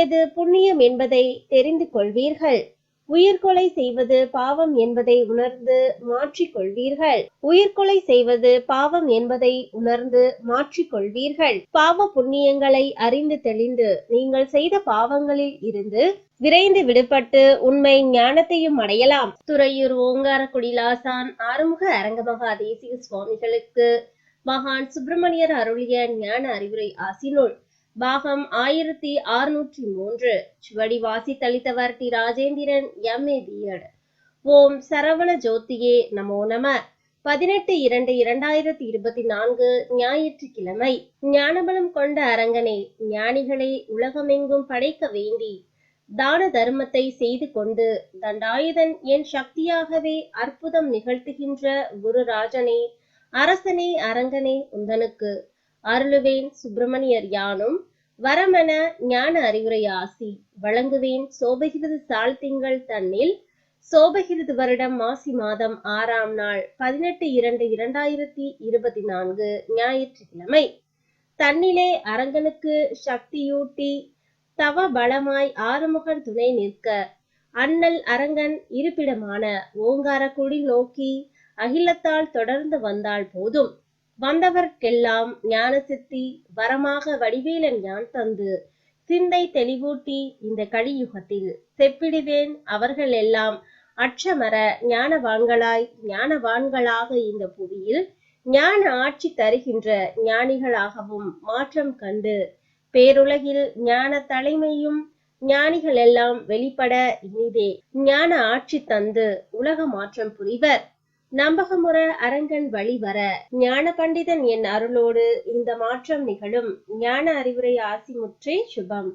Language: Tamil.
எது புண்ணியம் என்பதை தெரிந்து கொள்வீர்கள். உயிர்கொலை செய்வது பாவம் என்பதை உணர்ந்து மாற்றிக் கொள்வீர்கள். உயிர்கொலை செய்வது பாவம் என்பதை உணர்ந்து மாற்றிக் கொள்வீர்கள். பாவ புண்ணியங்களை அறிந்து தெளிந்து நீங்கள் செய்த பாவங்களில் இருந்து விரைந்து விடுபட்டு உண்மை ஞானத்தையும் அடையலாம். துறையூர் ஓங்காரக்குடி லாசான் ஆறுமுக அரங்கமகா தேசிக சுவாமிகளுக்கு மகான் சுப்பிரமணியர் அருளிய ஞான அறிவுரை ஆசினுள் பாகம் ஆயிரத்தி அறுநூற்றி மூன்று. சுவடி வாசித்தளித்தவர் T. Rajendran MA B Ed ஓம் சரவண ஜோதியே நமோ நம. பதினெட்டு இரண்டு இரண்டாயிரத்தி இருபத்தி நான்கு ஞாயிற்றுக்கிழமை. ஞானபலம் கொண்ட அரங்கனே ஞானிகளை உலகமெங்கும் படைக்க வேண்டி தான தர்மத்தை செய்து கொண்டு தண்டாயுதன் என் சக்தியாகவே அற்புதம் நிகழ்த்துகின்ற குருராஜனே அரசனே அரங்கனே உந்தனுக்கு அருளுவேன் சுப்பிரமணியர் யானும் வரமென ஞான அறிவுரை ஆசி வழங்குவேன் சோபகிருது சால் திங்கள் தன்னில் சோபகிருது வருடம் மாசி மாதம் ஆறாம் நாள் பதினெட்டு இரண்டு இரண்டாயிரத்தி இருபத்தி நான்கு ஞாயிற்றுக்கிழமை. தன்னிலே அரங்கனுக்கு சக்தியூட்டி தவ பலமாய் ஆறுமுகன் துணை நிற்க அண்ணல் அரங்கன் இருப்பிடமான ஓங்காரக்குடி நோக்கி அகிலத்தால் தொடர்ந்து வந்தால் போதும். வந்தவர்க்கெல்லாம் ஞான சித்தி வரமாக வடிவேலன் யான் தந்து. சிந்தை தெளிவூட்டி இந்த கலியுகத்தில் செப்பிடுவேன் அவர்கள் எல்லாம் அற்றமர ஞானவான்களாய் ஞானவான்களாக இந்த புவியில் ஞான ஆட்சி தருகின்ற ஞானிகளாகவும் மாற்றம் கண்டு. பேருலகில் ஞான தலைமையும் ஞானிகள் எல்லாம் வெளிப்பட இனிதே ஞான ஆட்சி தந்து உலக மாற்றம் புரிவர். நம்பகமுற அரங்கன் வழிவர ஞான பண்டிதன் என் அருளோடு இந்த மாற்றம் நிகழும். ஞான அறிவுரை ஆசிமுற்றே சுபம்.